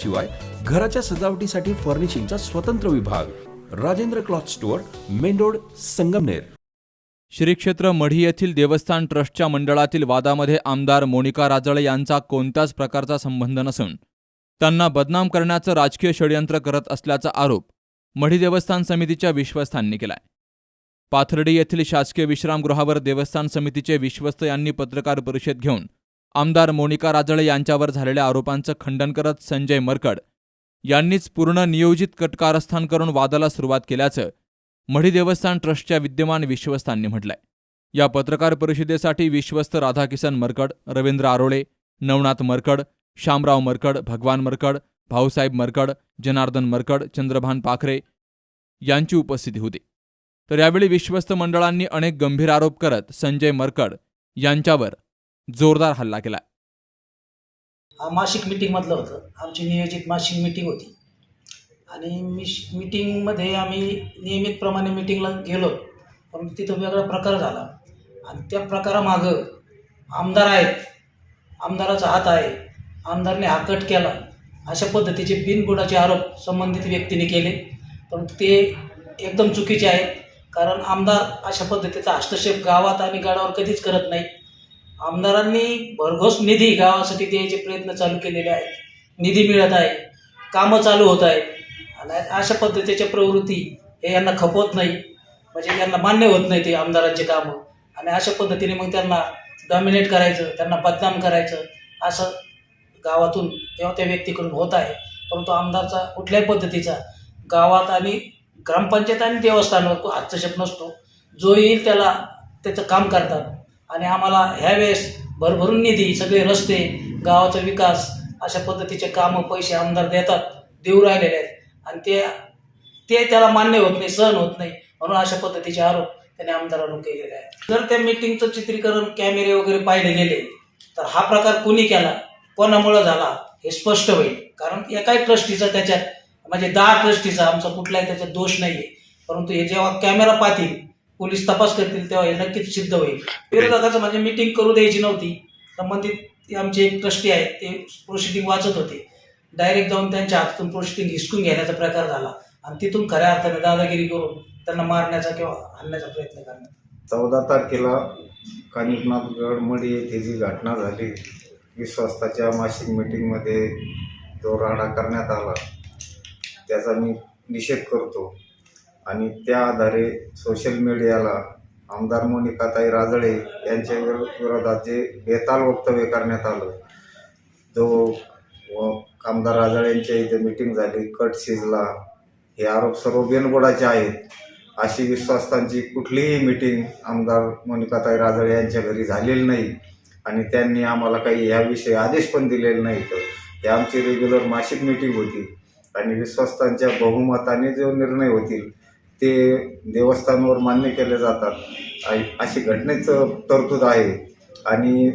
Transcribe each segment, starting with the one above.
शिवाय घराच्या सजावटीसाठी फर्निशिंगचा स्वतंत्र विभाग. Rajendra cloth store main road Sangamner. Shri क्षेत्र मढी येथील देवस्थान ट्रस्टच्या मंडळातील वादामध्ये आमदार मोनिका राजळे यांचा कोणत्याच प्रकारचा संबंध नसून त्यांना बदनाम करण्याचं राजकीय षडयंत्र करत असल्याचा आरोप मढी देवस्थान समितीच्या विश्वस्तांनी केलाय. पाथर्डी येथील शासकीय विश्रामगृहावर देवस्थान समितीचे विश्वस्त यांनी पत्रकार परिषद घेऊन आमदार मोनिका राजळे यांच्यावर झालेल्या आरोपांचं खंडन करत संजय मरकड यांनीच पूर्ण नियोजित कटकारस्थान करून वादाला सुरुवात केल्याचं मढी देवस्थान ट्रस्टच्या विद्यमान विश्वस्तांनी म्हटलंय. या पत्रकार परिषदेसाठी विश्वस्त राधाकिसन मरकड रवींद्र आरोळे नवनाथ मरकड शामराव मरकड भगवान मरकड भाऊसाहेब मरकड जनार्दन मरकड चंद्रभान पाखरे यांची उपस्थिती होती. तर यावेळी विश्वस्त मंडळांनी अनेक गंभीर आरोप करत संजय मरकड यांच्यावर जोरदार हल्ला केला. हा मासिक मीटिंगमधलं होतं. आमची नियोजित मासिक मीटिंग होती. आणि मिश मीटिंगमध्ये आम्ही नियमितप्रमाणे मीटिंगला गेलो. पण तिथं वेगळा प्रकार झाला. आणि त्या प्रकारामागं आमदार आहेत. आमदाराचा हात आहे. आमदारने हा कट केला. अशा पद्धतीचे बिनबुडाचे आरोप संबंधित व्यक्तीने केले. परंतु ते एकदम चुकीचे आहेत. कारण आमदार अशा पद्धतीचा हस्तक्षेप गावात आणि गडावर कधीच करत नाही आमदारांनी भरघोस निधी गावासाठी द्यायचे प्रयत्न चालू केलेले आहेत. निधी मिळत आहे. कामं चालू होत आहेत. आणि अशा पद्धतीच्या प्रवृत्ती हे यांना खपवत नाही. म्हणजे यांना मान्य होत नाही ते आमदारांचे कामं. आणि अशा पद्धतीने मग त्यांना डॉमिनेट करायचं त्यांना बदनाम करायचं असं गावातून तेव्हा त्या व्यक्तीकडून होत आहे. परंतु आमदारचा कुठल्याही पद्धतीचा गावात आणि ग्रामपंचायत आणि देवस्थानावर तो हस्तक्षेप नसतो. जो येईल त्याला त्याचं काम करतात. आणि आम्हाला ह्यावेळेस भरभरून निधी सगळे रस्ते गावाचा विकास अशा पद्धतीचे कामं पैसे आमदार देतात देऊ राहिलेले आहेत. आणि ते ते त्याला मान्य होत नाही सहन होत नाही म्हणून अशा पद्धतीचे आरोप त्याने आमदारांनी केलेले आहेत. जर त्या मीटिंगचं चित्रीकरण कॅमेरे वगैरे पाहिले गेले तर हा प्रकार कुणी केला कोणामुळं झाला हे स्पष्ट होईल. कारण एकाही ट्रस्टीचा त्याच्यात म्हणजे दहा ट्रस्टीचा आमचा कुठलाही त्याच्यात दोष नाही आहे परंतु हे जेव्हा कॅमेरा पाहतील पोलीस तपास करतील तेव्हा हे नक्कीच सिद्ध होईल. विरोधकाचं म्हणजे मीटिंग करू द्यायची नव्हती. संबंधित आमचे एक ट्रस्टी आहेत ते प्रोसिडिंग वाचत होते. डायरेक्ट जाऊन त्यांच्या हातातून प्रोसिडिंग हिसकून घेण्याचा प्रकार झाला. आणि तिथून खऱ्या अर्थाने दादागिरी करून त्यांना मारण्याचा किंवा आणण्याचा प्रयत्न करण्यात चौदा तारखेला कानिपनाथ गडमडी येथे जी घटना झाली विश्वासाच्या मासिक मीटिंगमध्ये जो राडा करण्यात आला. त्याचा मी निषेध करतो. आणि त्या आधारे सोशल मीडियाला आमदार मोनिकाताई राजळे यांच्या विरोधात जे बेताल वक्तव्य करण्यात आलं जो व आमदार राजळेंच्या इथे मीटिंग झाली कट शिजला हे आरोप सर्व बिनबुडाचे आहेत. अशी विश्वासांची कुठलीही मीटिंग आमदार मोनिकाताई राजळे यांच्या घरी झालेली नाही आणि त्यांनी आम्हाला काही याविषयी आदेश पण दिलेले नाही तर हे आमची रेग्युलर मासिक मीटिंग होती आणि विश्वास्तांच्या बहुमताने जो निर्णय होतील ते देवस्थानवर मान्य केले जातात. आणि अशी घटनेचं तरतूद आहे. आणि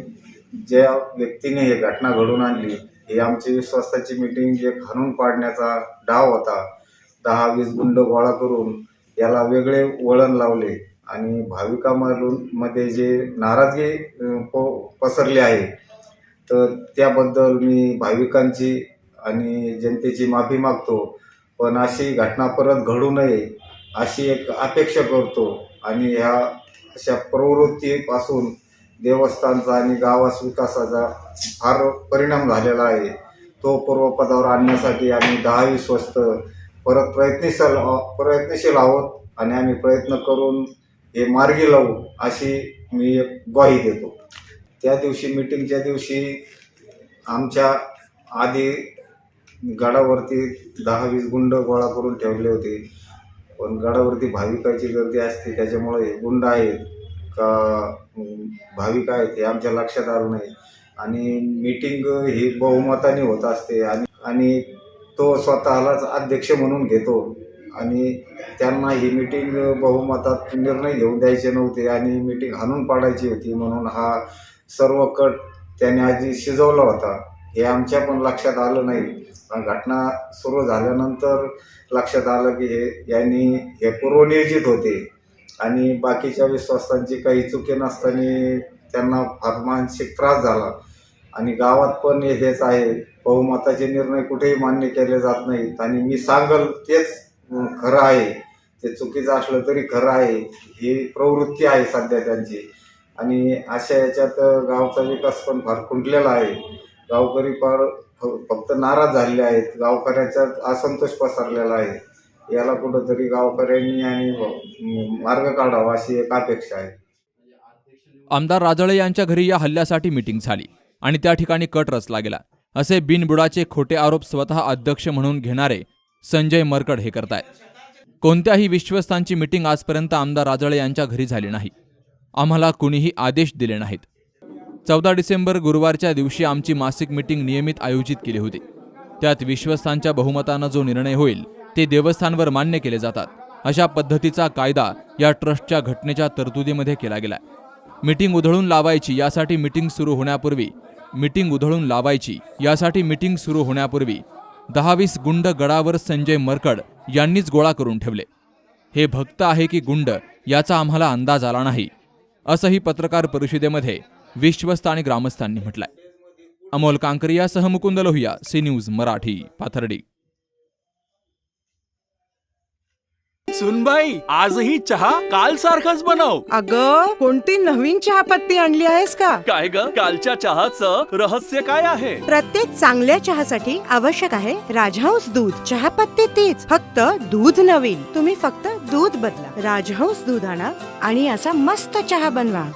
ज्या व्यक्तीने हे घटना घडून आणली हे आमची विश्वासाची मीटिंग जे खाणून पाडण्याचा डाव होता दहा वीस गुंड गोळा करून याला वेगळे वळण लावले. आणि भाविकामधून मध्ये जे नाराजगी प- पसरली आहे तर त्याबद्दल मी भाविकांची आणि जनतेची माफी मागतो. पण अशी घटना परत घडू नये अशी एक अपेक्षा करतो. आणि ह्या अशा प्रवृत्तीपासून देवस्थानचा आणि गावास विकासाचा फार परिणाम झालेला आहे. तो पूर्वपदावर आणण्यासाठी आम्ही दहावी स्वस्त परत प्रयत्नशील प्रयत्नशील आहोत आणि आम्ही प्रयत्न करून हे मार्गी लावू अशी मी एक ग्वाही देतो. त्या दिवशी मीटिंगच्या दिवशी आमच्या आधी गडावरती दहा वीस गुंड गोळा करून ठेवले होते. पण गडावरती भाविकाची गर्दी असते त्याच्यामुळे हे गुंड आहेत का भाविक आहेत हे आमच्या लक्षात आलं नाही. आणि मीटिंग ही बहुमताने होत असते आणि आणि तो स्वतःलाच अध्यक्ष म्हणून घेतो. आणि त्यांना ही मीटिंग बहुमतात निर्णय घेऊन द्यायचे नव्हते आणि मीटिंग हाणून पाडायची होती म्हणून हा सर्व कट त्याने आधी शिजवला होता. हे आमच्या पण लक्षात आलं नाही. पण घटना सुरू झाल्यानंतर लक्षात आलं की हे यांनी हे पूर्वनियोजित होते. आणि बाकीच्या विश्वासांची काही चुकी नसताना त्यांना फार मानसिक त्रास झाला. आणि गावात पण हेच आहे. बहुमताचे निर्णय कुठेही मान्य केले जात नाहीत. आणि मी सांगल तेच खरं आहे. ते चुकीचं असलं तरी खरं आहे. ही प्रवृत्ती आहे सध्या त्यांची. आणि अशा याच्यात गावचा विकास पण फार खुंटलेला आहे. गावकरी फार फक्त नाराज झालेले आहेत. गावकऱ्याचा असंतोष पसरलेला आहे. याला कुठंतरी गावकऱ्यांनी आणि मार्ग काढावा अशी एक अपेक्षा आहे. आमदार राजळे यांच्या घरी या हल्ल्यासाठी मीटिंग झाली आणि त्या ठिकाणी कट रचला गेला. असे बिनबुडाचे खोटे आरोप स्वतः अध्यक्ष म्हणून घेणारे संजय मरकड हे करतायत. कोणत्याही विश्वस्तांची मीटिंग आजपर्यंत आमदार राजळे यांच्या घरी झाली नाही. आम्हाला कुणीही आदेश दिले नाहीत. चौदा डिसेंबर गुरुवारच्या दिवशी आमची मासिक मीटिंग नियमित आयोजित केली होती. त्यात विश्वस्तांच्या बहुमतानं जो निर्णय होईल ते देवस्थानवर मान्य केले जातात. अशा पद्धतीचा कायदा या ट्रस्टच्या घटनेच्या तरतुदीमध्ये केला गेलाय. मीटिंग उधळून लावायची यासाठी मीटिंग सुरू होण्यापूर्वी मीटिंग उधळून लावायची यासाठी मीटिंग सुरू होण्यापूर्वी दहावीस गुंड गडावर संजय मरकड यांनीच गोळा करून ठेवले. हे भक्त आहे की गुंड याचा आम्हाला अंदाज आला नाही. असंही पत्रकार परिषदेमध्ये विश्वस्त आणि ग्रामस्थांनी म्हटलंय. अमोल कांकरियासह मुकुंद लोहिया सी न्यूज मराठी पाथर्डी. सुनबाई आजही चहा काल सारखाच बनव. अग कोणती नवीन चहापत्ती आणली आहेस का? काय ग? कालच्या चहाचं रहस्य काय आहे? प्रत्येक चांगल्या चहासाठी आवश्यक आहे राजहंस दूध. चहापत्ती तीच फक्त दूध नवीन. तुम्ही फक्त दूध बदला. राजहंस दूध आणा आणि असा मस्त चहा बनवा.